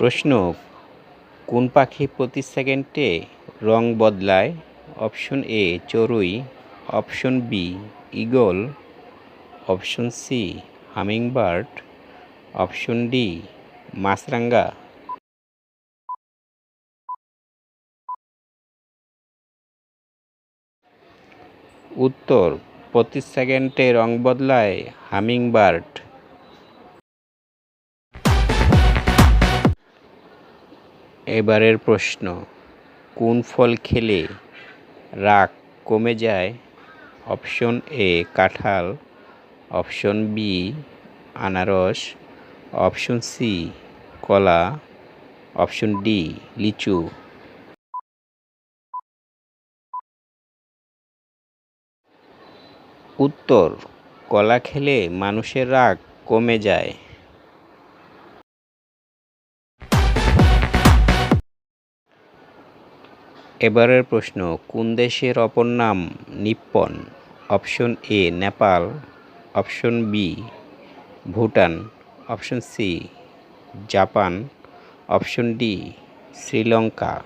প্রশ্ন, কোন পাখি প্রতি সেকেন্ডে রং বদলায়? অপশন এ, চড়ুই। Option B, eagle. Option C, hummingbird. Option D মাছরাঙা উত্তর, প্রতি সেকেন্ডে রং বদলায় হামিংবার্ড। এবারের প্রশ্ন, কোন ফল খেলে রাগ কমে যায়? অপশন এ, কাঁঠাল, অপশন বি, আনারস, অপশন সি, কলা, অপশন ডি, লিচু। উত্তর, কলা খেলে মানুষের রাগ কমে যায়। এবারের প্রশ্ন, কোন দেশের অপর নাম Nippon? Option A, Nepal. Option B, Bhutan. Option C, Japan. Option D, Sri Lanka.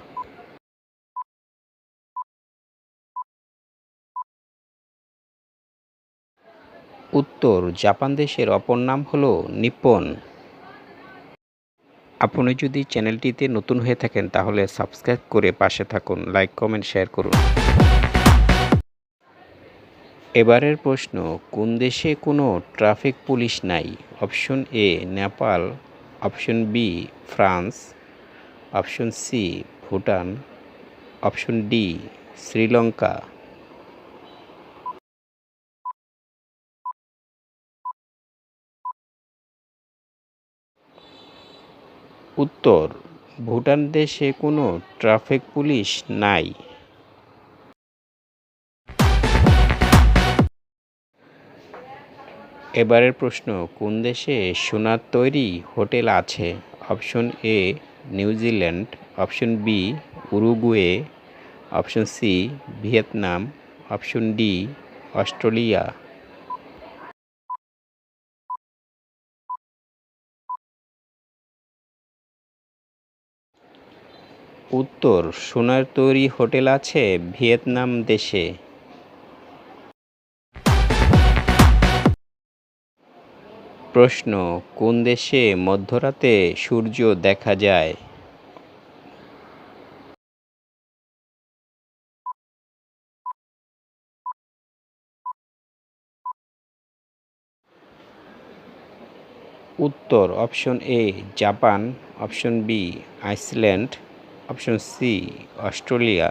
উত্তর, জাপান দেশের অপর নাম হলো নিপ্পন। আপনি যদি চ্যানেলটিতে নতুন হয়ে থাকেন, তাহলে সাবস্ক্রাইব করে পাশে থাকুন, লাইক, কমেন্ট, শেয়ার করুন। এবারের প্রশ্ন, কোন দেশে কোনো ট্রাফিক পুলিশ নাই? Option A Nepal, option B France, option C Bhutan, option D Sri Lanka. উত্তর, ভুটান দেশে কোনো ট্রাফিক পুলিশ নাই। এবারের প্রশ্ন, কোন দেশে সোনার তৈরি হোটেল আছে? Option A New Zealand option B, Uruguay. Option C, Vietnam. Option D, Australia. উত্তর, সোনার তৈরি হোটেল আছে ভিয়েতনাম দেশে। প্রশ্ন, কোন দেশে মধ্যরাতে সূর্য দেখা যায়? উত্তর, option A, Japan, option B, Iceland. Option C Australia,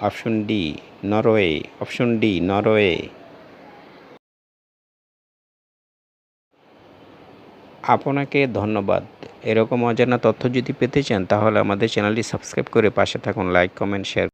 option D Norway, option D Norway. আপনাকে ধন্যবাদ। এরকম অজানা তথ্য যদি পেতে চান, তাহলে আমাদের চ্যানেলটি সাবস্ক্রাইব করে পাশে থাকুন, লাইক, কমেন্ট, শেয়ার